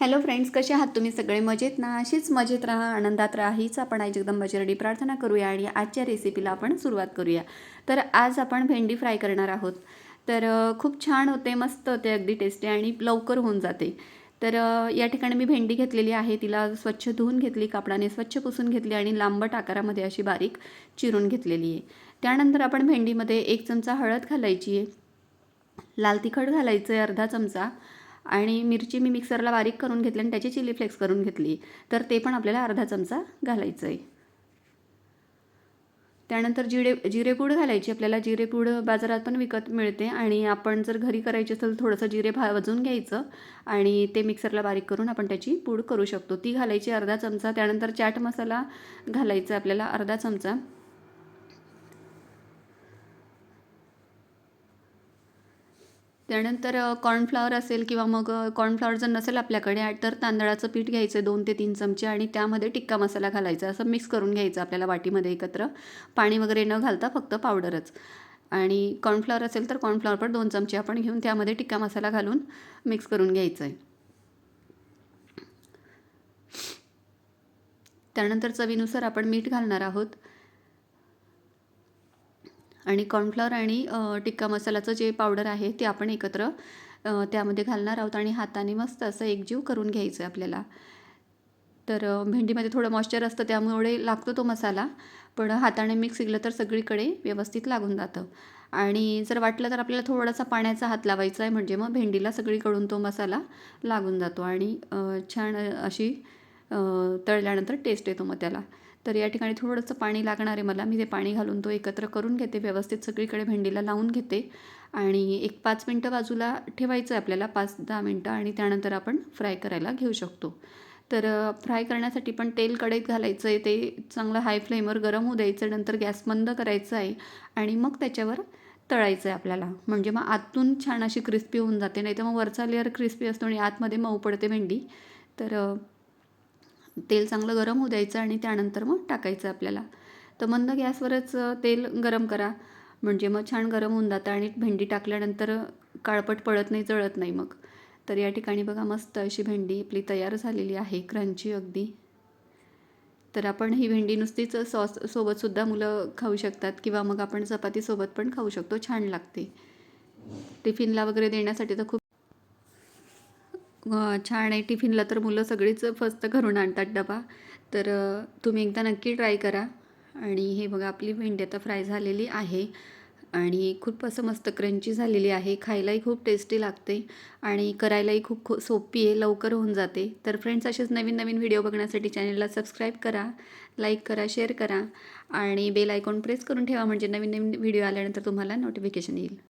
Hello friends कसे आहात तुम्ही? सगळे मजेत ना? अशीच मजेत राहा आनंदात राहा हीच आपण आई जगदंबाची रेडी प्रार्थना करूया आणि आजच्या रेसिपीला आपण सुरुवात करूया. तर आज आपण भेंडी फ्राय करणार आहोत. तर खूप छान होते मस्त होते अगदी टेस्टी आणि लवकर होऊन जाते. तर या ठिकाणी मी भेंडी घेतलेली आहे तिला स्वच्छ धुवून घेतली कापडाने स्वच्छ पुसून घेतली आणि लांबट आकारामध्ये अशी बारीक चिरून घेतलेली आहे. त्यानंतर आपण भेंडीमध्ये एक चमचा हळद घालायची आहे. लाल तिखट घालायचं आहे अर्धा चमचा. आणि मिरची मी मिक्सरला बारीक करून घेतली आणि त्याची चिली फ्लेक्स करून घेतली. तर ते पण आपल्याला अर्धा चमचा घालायचं आहे त्यानंतर जिरे जिरेपूड घालायची. आपल्याला जिरेपूड बाजारात पण विकत मिळते आणि आपण जर घरी करायची असेल थोडंसं जिरे भाजून घ्यायचं आणि ते मिक्सरला बारीक करून आपण त्याची पूड करू शकतो. ती घालायची अर्धा चमचा. त्यानंतर चाट मसाला घालायचा आपल्याला अर्धा चमचा. त्यानंतर कॉर्नफ्लॉवर असेल किंवा मग कॉर्नफ्लॉवर जर नसेल आपल्याकडे तर तांदळाचं पीठ घ्यायचं दोन ते तीन चमचे आणि त्यामध्ये टिक्का मसाला घालायचा. असं मिक्स करून घ्यायचं आपल्याला वाटीमध्ये एकत्र. पाणी वगैरे न घालता फक्त पावडरच आणि कॉर्नफ्लॉवर असेल तर कॉर्नफ्लॉवर पण दोन चमचे आपण घेऊन त्यामध्ये टिक्का मसाला घालून मिक्स करून घ्यायचं आहे त्यानंतर चवीनुसार आपण मीठ घालणार आहोत. आणि कॉर्नफ्लॉवर आणि टिक्का मसाल्याचं जे पावडर आहे ते आपण एकत्र त्यामध्ये घालणार आहोत आणि हाताने मस्त असं एकजीव करून घ्यायचं आहे आपल्याला. तर भेंडीमध्ये थोडं मॉइश्चर असतं त्यामुळे लागतो तो मसाला पण हाताने मिक्स केलं तर सगळीकडे व्यवस्थित लागून जातं. आणि जर वाटलं तर आपल्याला थोडासा पाण्याचा हात लावायचा आहे म्हणजे मग भेंडीला सगळीकडून तो मसाला लागून जातो आणि छान अशी तळल्यानंतर टेस्ट येतो मग त्याला. तर या ठिकाणी थोडंसं पाणी लागणार आहे मला. मी ते पाणी घालून तो एकत्र करून घेते व्यवस्थित सगळीकडे भेंडीला लावून घेते. आणि एक पाच मिनटं बाजूला ठेवायचं आहे आपल्याला पाच दहा मिनटं आणि त्यानंतर आपण फ्राय करायला घेऊ शकतो. तर फ्राय करण्यासाठी पण तेल कढईत घालायचं आहे ते चांगलं हाय फ्लेमवर गरम होऊ द्यायचं नंतर गॅस बंद करायचं आहे आणि मग त्याच्यावर तळायचं आहे आपल्याला. म्हणजे मग आतून छान अशी क्रिस्पी होऊन जाते नाही तर मग वरचा लेअर क्रिस्पी असतो आणि आतमध्ये मऊ पडते भेंडी. तर तेल चांगलं गरम होऊ द्यायचं आणि त्यानंतर मग टाकायचं आपल्याला. तर मंद गॅसवरच तेल गरम करा. म्हणजे मग छान गरम होऊन जातं आणि भेंडी टाकल्यानंतर काळपट पडत नाही जळत नाही मग. तर या ठिकाणी बघा मस्त अशी भेंडी आपली तयार झालेली आहे क्रंची अगदी. तर आपण ही भेंडी नुसतीच सॉस सोबतसुद्धा मुलं खाऊ शकतात किंवा मग आपण चपातीसोबत पण खाऊ शकतो छान लागते. टिफिनला वगैरे देण्यासाठी तर खूप छान आहे. टिफिनला तर मुलं सगळीच फस्त घरून आणतात डबा. तर तुम्ही एकदा नक्की ट्राय करा. आणि हे बघा आपली भेंडी आता फ्राय झालेली आहे. आणि खूप असं मस्त क्रंची झालेली आहे. खायलाही खूप टेस्टी लागते. आणि करायलाही खूप खो सोपी आहे. लवकर होऊन जाते. तर फ्रेंड्स असेच नवीन नवीन व्हिडिओ बघण्यासाठी चॅनलला सबस्क्राईब करा. लाईक करा शेअर करा. आणि बेल आयकॉन प्रेस करून ठेवा. म्हणजे नवीन नवीन व्हिडिओ आल्यानंतर तुम्हाला नोटिफिकेशन येईल.